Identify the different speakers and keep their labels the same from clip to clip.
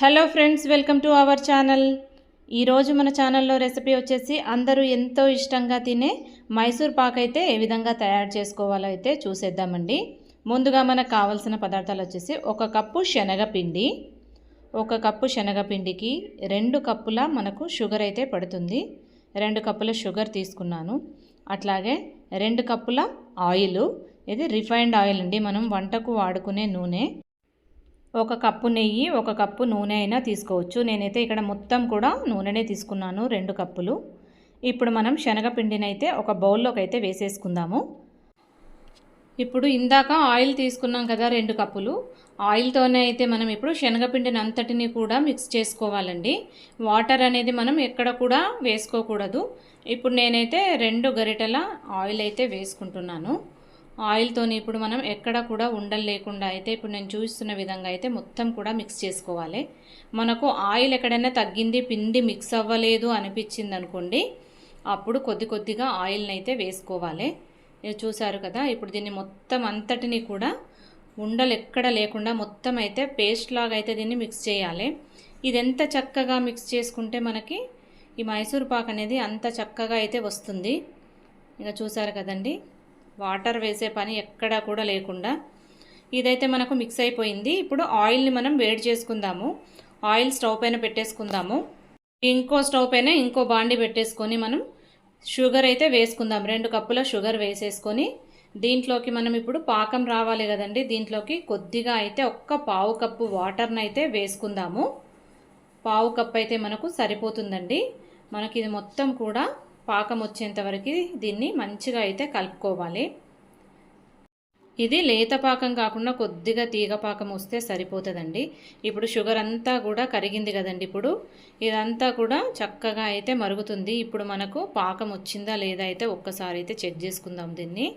Speaker 1: Hello friends welcome to our channel ఈరోజు మన ఛానల్లో రెసిపీ వచ్చేసి అందరూ ఎంతో ఇష్టంగా తినే మైసూర్ పాక్ అయితే ఏ విధంగా తయారు చేసుకోవాలో అయితే చూసేద్దామండి. ముందుగా మనకు కావాల్సిన పదార్థాలు వచ్చేసి ఒక కప్పు శనగపిండి. ఒక కప్పు శనగపిండికి రెండు కప్పుల మనకు షుగర్ అయితే పడుతుంది. రెండు కప్పుల షుగర్ తీసుకున్నాను. అట్లాగే రెండు కప్పుల ఆయిల్. ఇది రిఫైన్డ్ ఆయిల్ అండి. మనం వంటకు వాడుకునే నూనె. ఒక కప్పు నెయ్యి ఒక కప్పు నూనె అయినా తీసుకోవచ్చు. నేనైతే ఇక్కడ మొత్తం కూడా నూనెనే తీసుకున్నాను రెండు కప్పులు. ఇప్పుడు మనం శనగపిండిని అయితే ఒక బౌల్లోకి అయితే వేసేసుకుందాము. ఇప్పుడు ఇందాక ఆయిల్ తీసుకున్నాం కదా రెండు కప్పులు. ఆయిల్తోనే అయితే మనం ఇప్పుడు శనగపిండిని అంతటిని కూడా మిక్స్ చేసుకోవాలండి. వాటర్ అనేది మనం ఎక్కడ కూడా వేసుకోకూడదు. ఇప్పుడు నేనైతే రెండు గరిటెల ఆయిల్ అయితే వేసుకుంటున్నాను. ఆయిల్తోని ఇప్పుడు మనం ఎక్కడ కూడా ఉండలు లేకుండా అయితే ఇప్పుడు నేను చూస్తున్న విధంగా అయితే మొత్తం కూడా మిక్స్ చేసుకోవాలి. మనకు ఆయిల్ ఎక్కడైనా తగ్గింది పిండి మిక్స్ అవ్వలేదు అనిపించింది అనుకోండి అప్పుడు కొద్ది కొద్దిగా ఆయిల్ని అయితే వేసుకోవాలి. ఇది చూసారు కదా ఇప్పుడు దీన్ని మొత్తం అంతటిని కూడా ఉండలు ఎక్కడ లేకుండా మొత్తం అయితే పేస్ట్ లాగా అయితే దీన్ని మిక్స్ చేయాలి. ఇది ఎంత చక్కగా మిక్స్ చేసుకుంటే మనకి ఈ మైసూర్ పాక్ అనేది అంత చక్కగా అయితే వస్తుంది. ఇక చూసారు కదండి వాటర్ వేసే పని ఎక్కడా కూడా లేకుండా ఇదైతే మనకు మిక్స్ అయిపోయింది. ఇప్పుడు ఆయిల్ని మనం వేడి చేసుకుందాము. ఆయిల్ స్టవ్ పైన పెట్టేసుకుందాము. ఇంకో స్టవ్ పైన ఇంకో బాండి పెట్టేసుకొని మనం షుగర్ అయితే వేసుకుందాం. రెండు కప్పుల షుగర్ వేసేసుకొని దీంట్లోకి మనం ఇప్పుడు పాకం రావాలి కదండి. దీంట్లోకి కొద్దిగా అయితే ఒక్క పావు కప్పు వాటర్ని అయితే వేసుకుందాము. పావు కప్పు అయితే మనకు సరిపోతుందండి. మనకి ఇది మొత్తం కూడా పాకం వచ్చేంత వరకు దీన్ని మంచిగా అయితే కలుపుకోవాలి. ఇది లేత పాకం కాకుండా కొద్దిగా తీగ పాకం వస్తే సరిపోతుందండి. ఇప్పుడు షుగర్ అంతా కూడా కరిగింది కదండి ఇప్పుడు. ఇదంతా కూడా చక్కగా అయితే మరుగుతుంది. ఇప్పుడు మనకు పాకం వచ్చిందా లేదా అయితే ఒక్కసారి అయితే చెక్ చేసుకుందాం దీన్ని.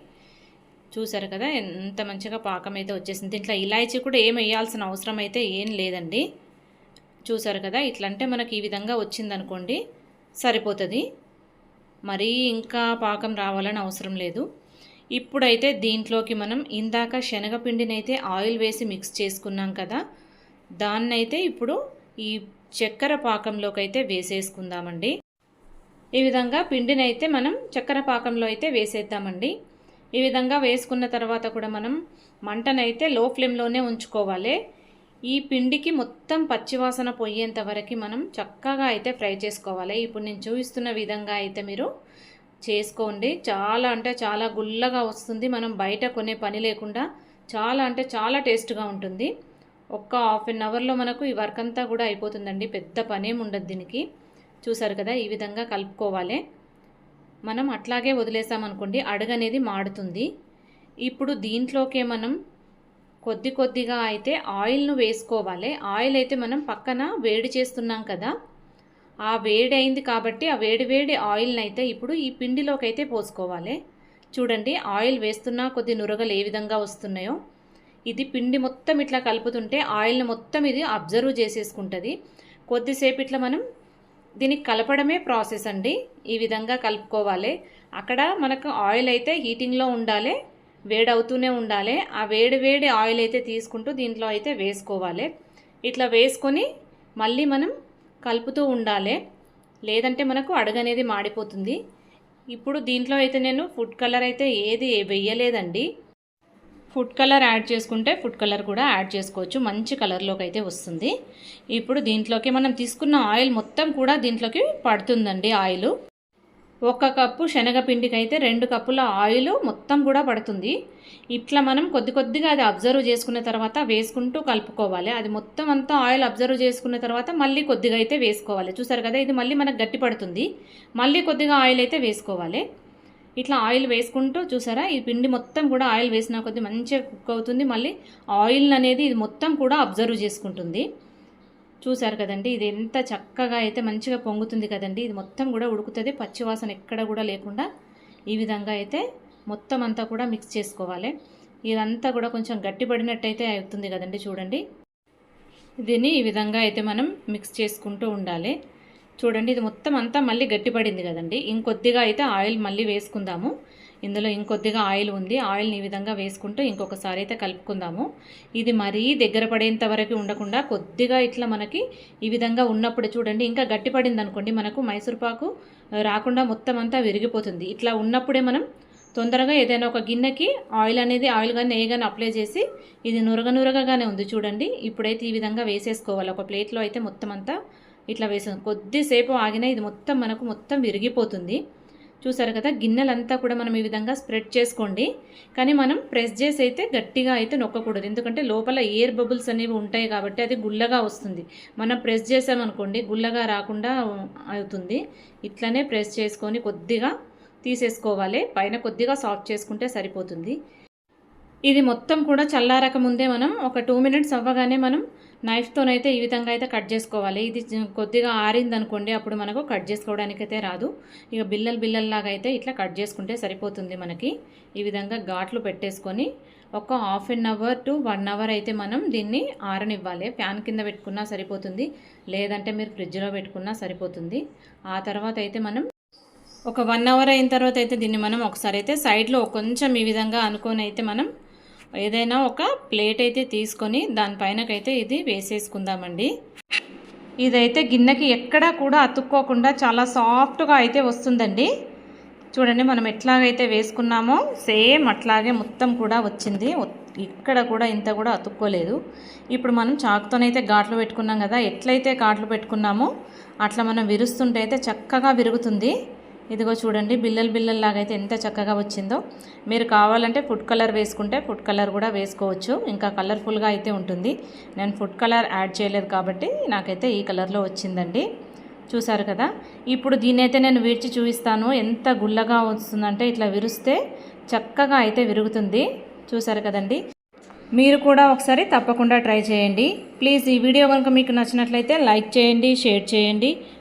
Speaker 1: చూసారు కదా ఎంత మంచిగా పాకం అయితే వచ్చేసింది. దీంట్లో ఇలాచీ కూడా ఏం వేయాల్సిన అవసరం అయితే ఏం లేదండి. చూసారు కదా ఇట్లంటే మనకి ఈ విధంగా వచ్చిందనుకోండి సరిపోతుంది. మరీ ఇంకా పాకం రావాలని అవసరం లేదు. ఇప్పుడైతే దీంట్లోకి మనం ఇందాక శనగపిండినైతే ఆయిల్ వేసి మిక్స్ చేసుకున్నాం కదా దాన్నైతే ఇప్పుడు ఈ చక్కెర పాకంలోకి అయితే వేసేసుకుందామండి. ఈ విధంగా పిండినైతే మనం చక్కెర పాకంలో అయితే వేసేద్దామండి. ఈ విధంగా వేసుకున్న తర్వాత కూడా మనం మంటనైతే లో ఫ్లేమ్లోనే ఉంచుకోవాలి. ఈ పిండికి మొత్తం పచ్చివాసన పోయేంత వరకు మనం చక్కగా అయితే ఫ్రై చేసుకోవాలి. ఇప్పుడు నేను చూపిస్తున్న విధంగా అయితే మీరు చేసుకోండి. చాలా అంటే చాలా గుల్లగా వస్తుంది. మనం బయట కొనే పని లేకుండా చాలా అంటే చాలా టేస్ట్గా ఉంటుంది. ఒక్క హాఫ్ అన్ అవర్లో మనకు ఈ వర్క్ అంతా కూడా అయిపోతుందండి. పెద్ద పనేం ఉండదు దీనికి. చూసారు కదా ఈ విధంగా కలుపుకోవాలి. మనం అట్లాగే వదిలేసామనుకోండి అడుగనేది మాడుతుంది. ఇప్పుడు దీంట్లోకే మనం కొద్ది కొద్దిగా అయితే ఆయిల్ను వేసుకోవాలి. ఆయిల్ అయితే మనం పక్కన వేడి చేస్తున్నాం కదా. ఆ వేడి అయింది కాబట్టి ఆ వేడి వేడి ఆయిల్ని అయితే ఇప్పుడు ఈ పిండిలోకి అయితే పోసుకోవాలి. చూడండి ఆయిల్ వేస్తున్నా కొద్ది నురగలు ఏ విధంగా వస్తున్నాయో. ఇది పిండి మొత్తం ఇట్లా కలుపుతుంటే ఆయిల్ని మొత్తం ఇది అబ్జర్వ్ చేసేసుకుంటుంది. కొద్దిసేపు ఇట్లా మనం దీనికి కలపడమే ప్రాసెస్ అండి. ఈ విధంగా కలుపుకోవాలి. అక్కడ మనకు ఆయిల్ అయితే హీటింగ్లో ఉండాలి. వేడవుతూనే ఉండాలి. ఆ వేడి వేడి ఆయిల్ అయితే తీసుకుంటూ దీంట్లో అయితే వేసుకోవాలి. ఇట్లా వేసుకొని మళ్ళీ మనం కలుపుతూ ఉండాలి. లేదంటే మనకు అడుగనేది మాడిపోతుంది. ఇప్పుడు దీంట్లో అయితే నేను ఫుడ్ కలర్ అయితే ఏది వెయ్యలేదండి ఫుడ్ కలర్ యాడ్ చేసుకుంటే ఫుడ్ కలర్ కూడా యాడ్ చేసుకోవచ్చు. మంచి కలర్లోకి అయితే వస్తుంది. ఇప్పుడు దీంట్లోకి మనం తీసుకున్న ఆయిల్ మొత్తం కూడా దీంట్లోకి పడుతుందండి ఆయిల్. ఒక కప్పు శనగపిండికి అయితే రెండు కప్పుల ఆయిల్ మొత్తం కూడా పడుతుంది. ఇట్లా మనం కొద్ది కొద్దిగా అది అబ్జర్వ్ చేసుకున్న తర్వాత వేసుకుంటూ కలుపుకోవాలి. అది మొత్తం అంతా ఆయిల్ అబ్జర్వ్ చేసుకున్న తర్వాత మళ్ళీ కొద్దిగా అయితే వేసుకోవాలి. చూసారు కదా ఇది మళ్ళీ మనకు గట్టి పడుతుంది. మళ్ళీ కొద్దిగా ఆయిల్ అయితే వేసుకోవాలి. ఇట్లా ఆయిల్ వేసుకుంటూ చూసారా ఈ పిండి మొత్తం కూడా ఆయిల్ వేసిన కొద్ది మంచిగా కుక్ అవుతుంది. మళ్ళీ ఆయిల్ అనేది ఇది మొత్తం కూడా అబ్జర్వ్ చేసుకుంటుంది. చూశారు కదండి. ఇది ఎంత చక్కగా అయితే మంచిగా పొంగుతుంది కదండి. ఇది మొత్తం కూడా ఉడుకుతుంది. పచ్చివాసన ఎక్కడ కూడా లేకుండా ఈ విధంగా అయితే మొత్తం అంతా కూడా మిక్స్ చేసుకోవాలి. ఇదంతా కూడా కొంచెం గట్టిపడినట్టయితే అవుతుంది కదండి చూడండి. దీన్ని ఈ విధంగా అయితే మనం మిక్స్ చేసుకుంటూ ఉండాలి. చూడండి ఇది మొత్తం అంతా మళ్ళీ గట్టిపడింది కదండి. ఇంకొద్దిగా అయితే ఆయిల్ మళ్ళీ వేసుకుందాము. ఇందులో ఇంకొద్దిగా ఆయిల్ ఉంది. ఆయిల్ని ఈ విధంగా వేసుకుంటూ ఇంకొకసారి అయితే కలుపుకుందాము. ఇది మరీ దగ్గర పడేంత వరకు ఉండకుండా కొద్దిగా ఇట్లా మనకి ఈ విధంగా ఉన్నప్పుడు చూడండి ఇంకా గట్టిపడింది అనుకోండి మనకు మైసూర్పాకు రాకుండా మొత్తం అంతా విరిగిపోతుంది. ఇట్లా ఉన్నప్పుడే మనం తొందరగా ఏదైనా ఒక గిన్నెకి ఆయిల్ అనేది ఆయిల్ కానీ నెయ్యి కానీ అప్లై చేసి ఇది నురగ నురగగానే ఉంది చూడండి. ఇప్పుడైతే ఈ విధంగా వేసేసుకోవాలి. ఒక ప్లేట్లో అయితే మొత్తం అంతా ఇట్లా వేసాం కొద్దిసేపు ఆగినా ఇది మొత్తం మనకు మొత్తం విరిగిపోతుంది. చూసారు కదా గిన్నెలంతా కూడా మనం ఈ విధంగా స్ప్రెడ్ చేసుకోండి. కానీ మనం ప్రెస్ చేసి అయితే గట్టిగా అయితే నొక్కకూడదు. ఎందుకంటే లోపల ఎయిర్ బబుల్స్ అనేవి ఉంటాయి కాబట్టి అది గుల్లగా వస్తుంది. మనం ప్రెస్ చేసామనుకోండి గుల్లగా రాకుండా అవుతుంది. ఇట్లనే ప్రెస్ చేసుకొని కొద్దిగా తీసేసుకోవాలి. పైన కొద్దిగా సాఫ్ట్ చేసుకుంటే సరిపోతుంది. ఇది మొత్తం కూడా చల్లారక ముందే మనం ఒక టూ మినిట్స్ అవ్వగానే మనం నైఫ్తోనైతే ఈ విధంగా అయితే కట్ చేసుకోవాలి. ఇది కొద్దిగా ఆరింది అనుకోండి అప్పుడు మనకు కట్ చేసుకోవడానికి అయితే రాదు. ఇక బిల్లలు బిల్లల్లాగా అయితే ఇట్లా కట్ చేసుకుంటే సరిపోతుంది మనకి. ఈ విధంగా ఘాట్లు పెట్టేసుకొని ఒక half an hour to one hour అయితే మనం దీన్ని ఆరనివ్వాలి. ఫ్యాన్ కింద పెట్టుకున్నా సరిపోతుంది. లేదంటే మీరు ఫ్రిడ్జ్లో పెట్టుకున్నా సరిపోతుంది. ఆ తర్వాత అయితే మనం ఒక వన్ అవర్ అయిన తర్వాత అయితే దీన్ని మనం ఒకసారి అయితే సైడ్లో కొంచెం ఈ విధంగా అనుకొని అయితే మనం ఏదైనా ఒక ప్లేట్ అయితే తీసుకొని దానిపైనకైతే ఇది వేసేసుకుందామండి. ఇదైతే గిన్నెకి ఎక్కడా కూడా అతుక్కోకుండా చాలా సాఫ్ట్గా అయితే వస్తుందండి. చూడండి మనం ఎట్లాగైతే వేసుకున్నామో సేమ్ అట్లాగే మొత్తం కూడా వచ్చింది. ఇక్కడ కూడా ఇంత కూడా అతుక్కోలేదు. ఇప్పుడు మనం చాకుతోనైతే ఘాట్లు పెట్టుకున్నాం కదా ఎట్లయితే ఘాట్లు పెట్టుకున్నామో అట్లా మనం విరుస్తుంటే అయితే చక్కగా విరుగుతుంది. ఇదిగో చూడండి బిల్లలు బిల్లల్లాగా అయితే ఎంత చక్కగా వచ్చిందో. మీరు కావాలంటే ఫుడ్ కలర్ వేసుకుంటే ఫుడ్ కలర్ కూడా వేసుకోవచ్చు. ఇంకా కలర్ఫుల్గా అయితే ఉంటుంది. నేను ఫుడ్ కలర్ యాడ్ చేయలేదు కాబట్టి నాకైతే ఈ కలర్లో వచ్చిందండి. చూసారు కదా? ఇప్పుడు దీన్ని అయితే నేను విడిచి చూపిస్తాను. ఎంత గుల్లగా వస్తుందంటే ఇట్లా విరిస్తే చక్కగా అయితే విరుగుతుంది. చూసారు కదండి? మీరు కూడా ఒకసారి తప్పకుండా ట్రై చేయండి. ప్లీజ్ ఈ వీడియో కనుక మీకు నచ్చినట్లయితే లైక్ చేయండి షేర్ చేయండి.